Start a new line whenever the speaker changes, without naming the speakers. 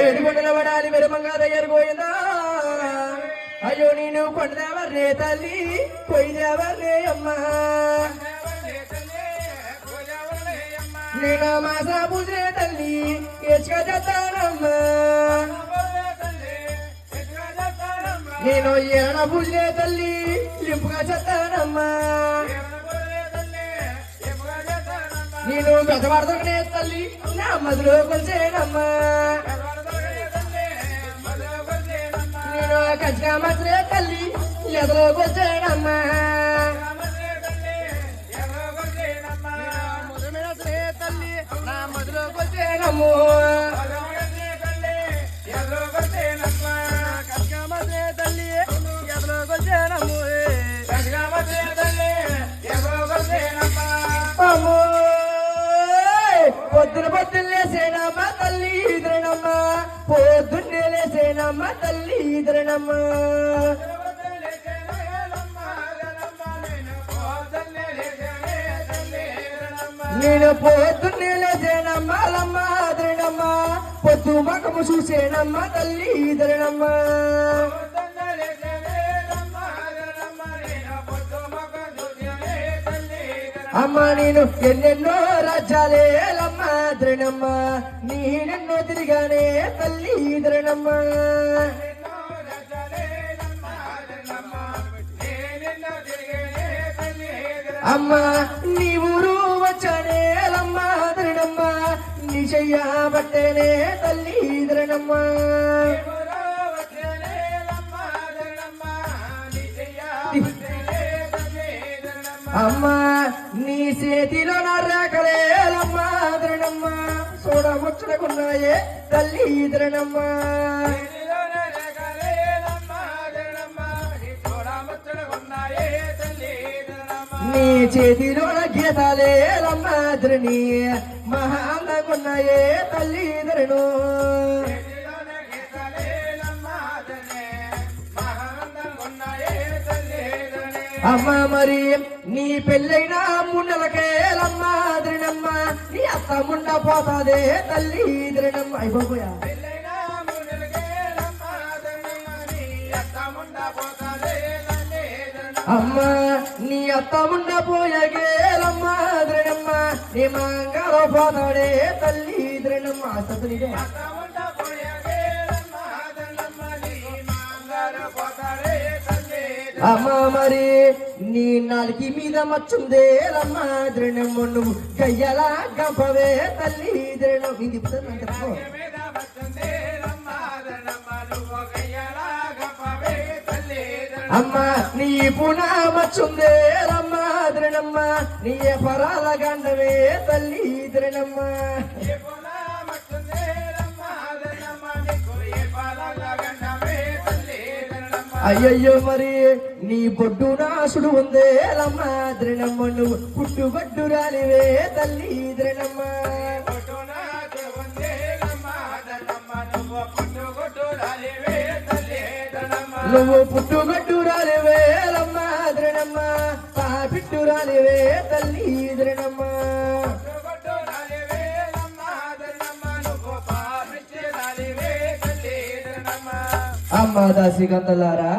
ఏడు కొండల పడాలి వెరమంగా దగ్గర అయ్యో నేను కొండదేవర్నే తల్లి పోయిదేవర్నే అమ్మా. నేను మాస పూజే తల్లి ఎచ్చుకొస్తానమ్మా నేను ఏడ పూజలే తల్లి లింపుగా చెత్తానమ్మా. నేను బెదవాడదొకనే తల్లి నా మధులో కొలిచేనమ్మా మధురే తల్లి ఎదలో కొలిచేనమ్మా తల్లి నా మధులో కొలిచేనమ్ము చేసేనమ్మ తల్లి ఇదరనమ్మ నేను పొద్దున్నే లేసేనమ్మ లమ్మ అదరనమ్మ పొద్దు మకము చూసేనమ్మ తల్లి ఇదరనమ్మ అమ్మ నేను ఎన్నెన్నో రాజ్యాలే లమ్మ ద్రణమ్మ నేనెన్నో తిరిగానే తల్లి ద్రణమ్మ అమ్మ నీ ఊరు వచ్చానే లమ్మ ద్రణమ్మ నీ చెయ్యబట్టేనే తల్లి ద్రణమ్మ అమ్మ నీ చేతిలో నా రేఖలే లమ్మ ద్రణమ్మ చూడ ముచ్చటకున్నాయే తల్లి ద్రణమ్మ నీ చేతిలో నా గీతాలే లమ్మ ద్రణి మహా అందంగున్నాయే తల్లి ద్రణు అమ్మ మరి నీ పెళ్ళైన ముండలకే లమ్మ ద్రణమ్మ నీ అత్త ముండ పోతాదే తల్లి ద్రణమ్మ అయిపోయా అమ్మ నీ అత్త ముండ పోయగే లమ్మ ద్రణమ్మ నీ మంగళ పోతాడే తల్లి ద్రణమ్మ సతునిదే అమ్మా మరి నీ నాలుగు మీద మచ్చుందే రమ్మా ద్రణమ్మ నువ్వు కయ్యలా గంపవే తల్లి ద్రణం ఇది అమ్మ నీ పునా మచ్చుందే రమ్మ ద్రణమ్మ నీ పరాల గండవే తల్లి ద్రణమ్మ అయ్యయ్యో మరి నీ బొడ్డు నాసుడు ఉందే లమ్మ ద్రణమ్మ నువ్వు పుట్టుబడ్డు రాలివే తల్లి ద్రణమ్మ. నువ్వు పుట్టుబడ్డు రాలివే లమ్మ ద్రణమ్మ పాపిట్టు రాలివే తల్లి ద్రణమ్మ. అమ్మ దాసి గంధలారా.